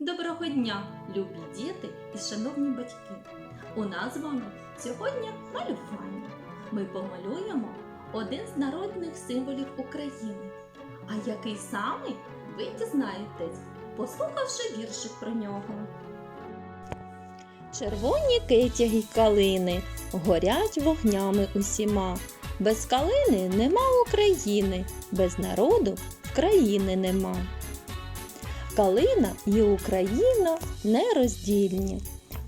Доброго дня, любі діти і шановні батьки! У нас з вами сьогодні малювання. Ми помалюємо один з народних символів України. А який саме ви дізнаєтесь, послухавши віршик про нього. Червоні китяги калини горять вогнями усіма. Без калини нема України, без народу країни нема. Калина і Україна нероздільні.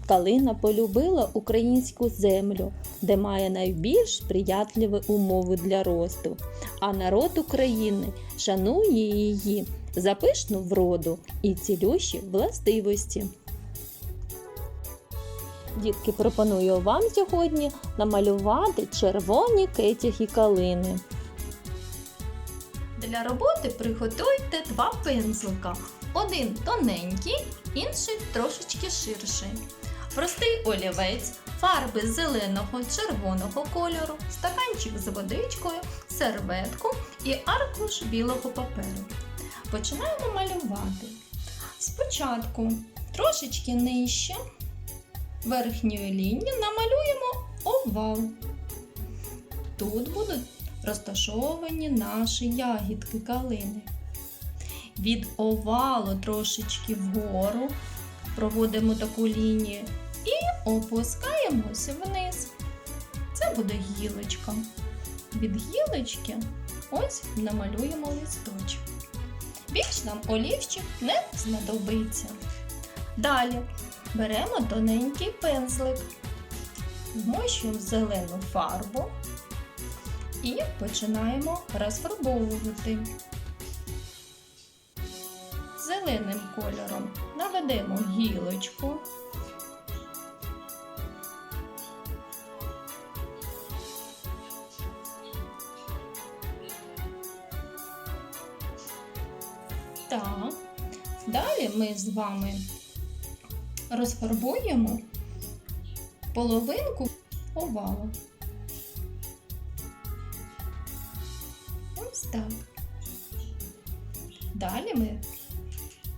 Калина полюбила українську землю, де має найбільш сприятливі умови для росту. А народ України шанує її за пишну вроду і цілющі властивості. Дітки, пропоную вам сьогодні намалювати червоні китяги калини. Для роботи приготуйте два пензлика. Один тоненький, інший трошечки ширший. Простий олівець, фарби зеленого червоного кольору, стаканчик з водичкою, серветку і аркуш білого паперу. Починаємо малювати. Спочатку трошечки нижче верхньої лінії намалюємо овал. Тут будуть розташовані наші ягідки калини. Від овалу трошечки вгору проводимо таку лінію і опускаємося вниз. Це буде гілочка. Від гілочки ось намалюємо листочок. Більш нам олівчик не знадобиться. Далі беремо тоненький пензлик, вмощуємо зелену фарбу і починаємо розфарбовувати. Зеленим кольором наведемо гілочку. Так, далі ми з вами розфарбуємо половинку овалу. Ось так. Далі ми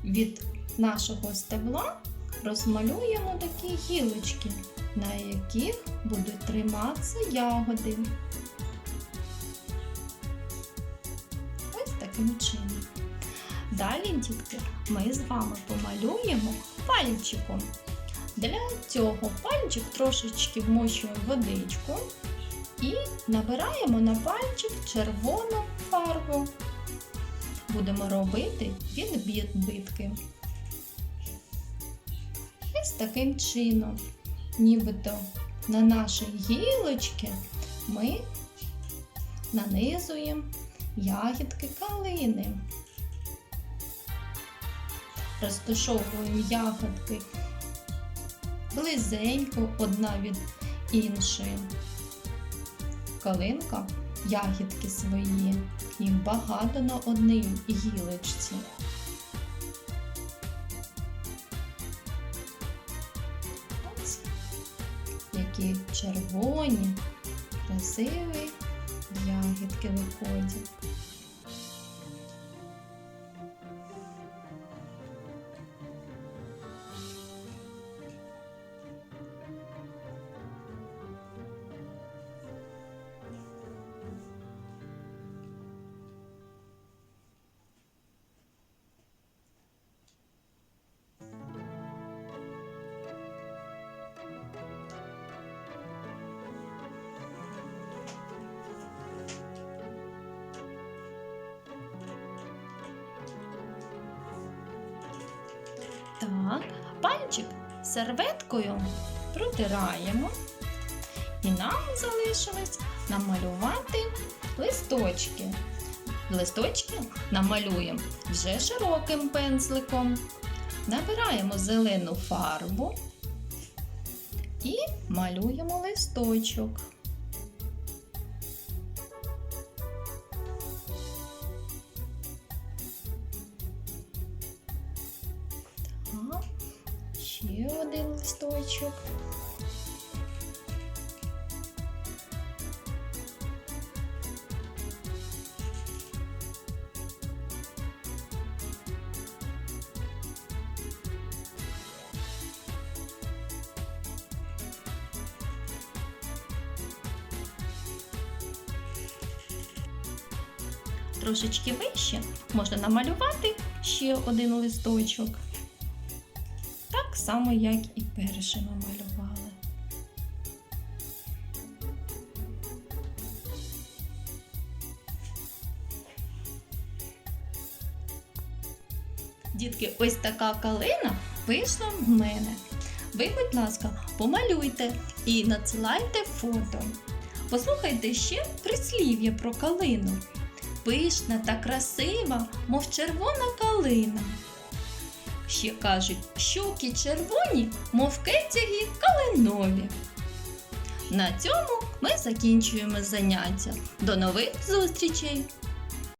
від нашого стебла розмалюємо такі гілочки, на яких будуть триматися ягоди. Ось таким чином. Далі, дітки, ми з вами помалюємо пальчиком. Для цього пальчик трошечки вмочуємо водичку і набираємо на пальчик червону фарбу. Будемо робити відбитки. Ось таким чином, нібито на наші гілочки ми нанизуємо ягідки калини. Розташовуємо ягодки близенько одна від іншої. Калинка ягідки свої, їм багато на одній гілочці. Ось які червоні, красиві ягідки виходять. Так, пальчик серветкою протираємо. І нам залишилось намалювати листочки. Листочки намалюємо вже широким пензликом. Набираємо зелену фарбу і малюємо листочок. Ще один листочок. Трошечки вище можна намалювати ще один листочок. Так само, як і перший ми малювали. Дітки, ось така калина вийшла в мене. Ви, будь ласка, помалюйте і надсилайте фото. Послухайте ще прислів'я про калину. Пишна та красива, мов червона калина. Ще кажуть, щоки червоні, мов кетяги калинові. На цьому ми закінчуємо заняття. До нових зустрічей!